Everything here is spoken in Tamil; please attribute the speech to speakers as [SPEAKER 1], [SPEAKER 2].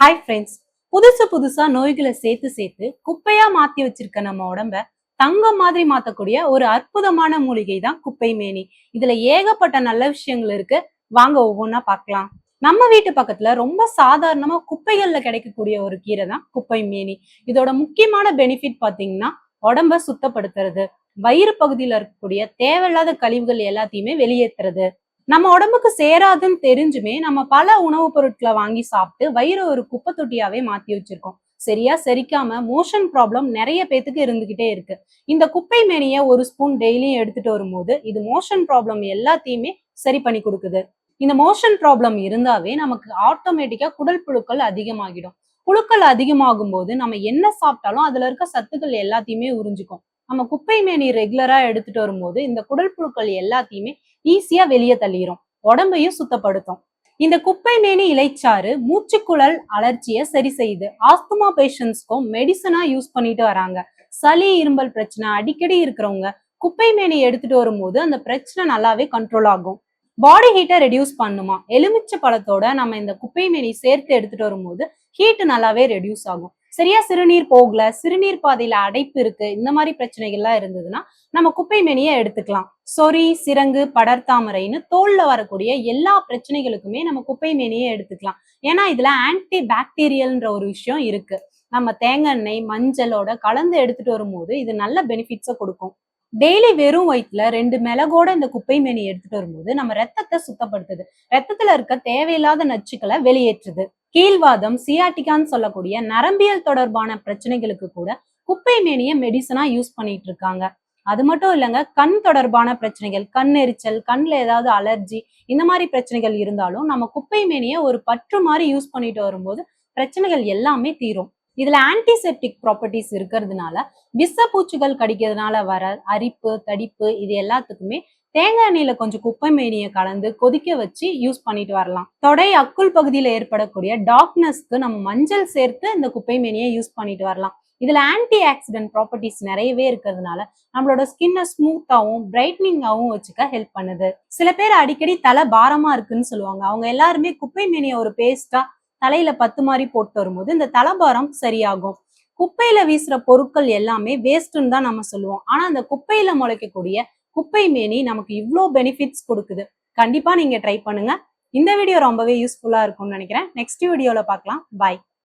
[SPEAKER 1] ஹாய் ஃப்ரெண்ட்ஸ் புதுசு புதுசா நோய்களை சேர்த்து சேர்த்து குப்பையா மாத்தி வச்சிருக்க நம்ம உடம்ப தங்கம் மாதிரி மாத்தக்கூடிய ஒரு அற்புதமான மூலிகை தான் குப்பை மேனி. இதுல ஏகப்பட்ட நல்ல விஷயங்கள் இருக்கு. வாங்க ஒவ்வொன்றா பார்க்கலாம். நம்ம வீட்டு பக்கத்துல ரொம்ப சாதாரணமா குப்பைகள்ல கிடைக்கக்கூடிய ஒரு கீரை தான் குப்பை மேனி. இதோட முக்கியமான பெனிஃபிட் பாத்தீங்கன்னா உடம்ப சுத்தப்படுத்துறது. வயிறு பகுதியில இருக்கக்கூடிய தேவையில்லாத கழிவுகள் எல்லாத்தையுமே வெளியேற்றுறது நம்ம உடம்புக்கு சேராதுன்னு தெரிஞ்சுமே நம்ம பல உணவுப் பொருட்களை வாங்கி சாப்பிட்டு வயிறு ஒரு குப்பை தொட்டியாவே மாத்தி வச்சிருக்கோம். சரியா? செரிக்காம மோஷன் ப்ராப்ளம் நிறைய பேத்துக்கு இருந்துகிட்டே இருக்கு. இந்த குப்பை மேனிய ஒரு ஸ்பூன் டெய்லியும் எடுத்துட்டு வரும்போது இது மோஷன் ப்ராப்ளம் எல்லாத்தையுமே சரி பண்ணி கொடுக்குது. இந்த மோஷன் ப்ராப்ளம் இருந்தாவே நமக்கு ஆட்டோமேட்டிக்கா குடல் புழுக்கள் அதிகமாகிடும். புழுக்கள் அதிகமாகும் போது நம்ம என்ன சாப்பிட்டாலும் அதுல இருக்க சத்துக்கள் எல்லாத்தையுமே உறிஞ்சிக்கும். நம்ம குப்பை மேனி ரெகுலரா எடுத்துட்டு வரும்போது இந்த குடல் புழுக்கள் எல்லாத்தையுமே ஈஸியா வெளியே தள்ளிரும். உடம்பையும் சுத்தப்படுத்தும். இந்த குப்பை மேனி இலைச்சாறு மூச்சுக்குழல் அலர்ச்சியை சரி செய்யுது. ஆஸ்துமா பேஷண்ட்ஸ்க்கும் மெடிசனா யூஸ் பண்ணிட்டு வராங்க. சளி இரும்பல் பிரச்சனை அடிக்கடி இருக்கிறவங்க குப்பை மேனி எடுத்துட்டு வரும்போது அந்த பிரச்சனை நல்லாவே கண்ட்ரோல் ஆகும். பாடி ஹீட்டை ரெடியூஸ் பண்ணுமா? எலுமிச்சை பழத்தோட நம்ம இந்த குப்பை மேனி சேர்த்து எடுத்துட்டு வரும்போது ஹீட் நல்லாவே ரெடியூஸ் ஆகும். சரியா சிறுநீர் போகல சிறுநீர் பாதையில அடைப்பு இருக்கு இந்த மாதிரி பிரச்சனைகள்லாம் இருந்ததுன்னா நம்ம குப்பை மேனியை எடுத்துக்கலாம். சொறி சிரங்கு படர்தாமரைன்னு தோல்ல வரக்கூடிய எல்லா பிரச்சனைகளுக்குமே நம்ம குப்பை மேனியை எடுத்துக்கலாம். ஏன்னா இதுல ஆன்டி பாக்டீரியல்ன்ற ஒரு விஷயம் இருக்கு. நம்ம தேங்காய் எண்ணெய் மஞ்சளோட கலந்து எடுத்துட்டு வரும்போது இது நல்ல பெனிஃபிட்ஸை கொடுக்கும். டெய்லி வெறும் வயிற்றுல ரெண்டு மிளகோட இந்த குப்பை மேனி எடுத்துட்டு வரும்போது நம்ம ரத்தத்தை சுத்தப்படுத்துது. ரத்தத்துல இருக்க தேவையில்லாத நச்சுக்களை வெளியேற்றுது. கீழ்வாதம் சியாட்டிகான்னு சொல்லக்கூடிய நரம்பியல் தொடர்பான பிரச்சனைகளுக்கு கூட குப்பை மேனிய மெடிசனா யூஸ் பண்ணிட்டு இருக்காங்க. அது மட்டும் இல்லைங்க கண் தொடர்பான பிரச்சனைகள் கண் எரிச்சல் கண்ணில் ஏதாவது அலர்ஜி இந்த மாதிரி பிரச்சனைகள் இருந்தாலும் நம்ம குப்பை மேனிய ஒரு பற்று மாதிரி யூஸ் பண்ணிட்டு வரும்போது பிரச்சனைகள் எல்லாமே தீரும். இதுல ஆன்டிசெப்டிக் ப்ராப்பர்ட்டிஸ் இருக்கிறதுனால விஷ பூச்சிகள் கடிக்கிறதுனால வர அரிப்பு தடிப்பு இது எல்லாத்துக்குமே தேங்காய் எண்ணெயில கொஞ்சம் குப்பை மேனியை கலந்து கொதிக்க வச்சு யூஸ் பண்ணிட்டு வரலாம். தொடை அக்குள் பகுதியில ஏற்படக்கூடிய டார்க்னஸ்க்கு நம்ம மஞ்சள் சேர்த்து இந்த குப்பை மேனியை யூஸ் பண்ணிட்டு வரலாம். இதுல ஆன்டி ஆக்சிடென்ட் ப்ராப்பர்ட்டிஸ் நிறையவே இருக்கிறதுனால நம்மளோட ஸ்கின்னை ஸ்மூத்தாவும் பிரைட்னிங்காகவும் வச்சுக்க ஹெல்ப் பண்ணுது. சில பேர் அடிக்கடி தலை பாரமா இருக்குன்னு சொல்லுவாங்க. அவங்க எல்லாருமே குப்பை மேனியை ஒரு பேஸ்டா தலையில பத்து மாதிரி போட்டு வரும்போது இந்த தலைபாரம் சரியாகும். குப்பையில வீசுற பொருட்கள் எல்லாமே வேஸ்ட்னு தான் நம்ம சொல்லுவோம். ஆனா அந்த குப்பையில முளைக்கக்கூடிய குப்பை மேனி நமக்கு இவ்வளோ பெனிஃபிட்ஸ் கொடுக்குது. கண்டிப்பாக நீங்க ட்ரை பண்ணுங்க. இந்த வீடியோ ரொம்பவே யூஸ்ஃபுல்லாக இருக்கும்னு நினைக்கிறேன். நெக்ஸ்ட் வீடியோவில் பார்க்கலாம். பாய்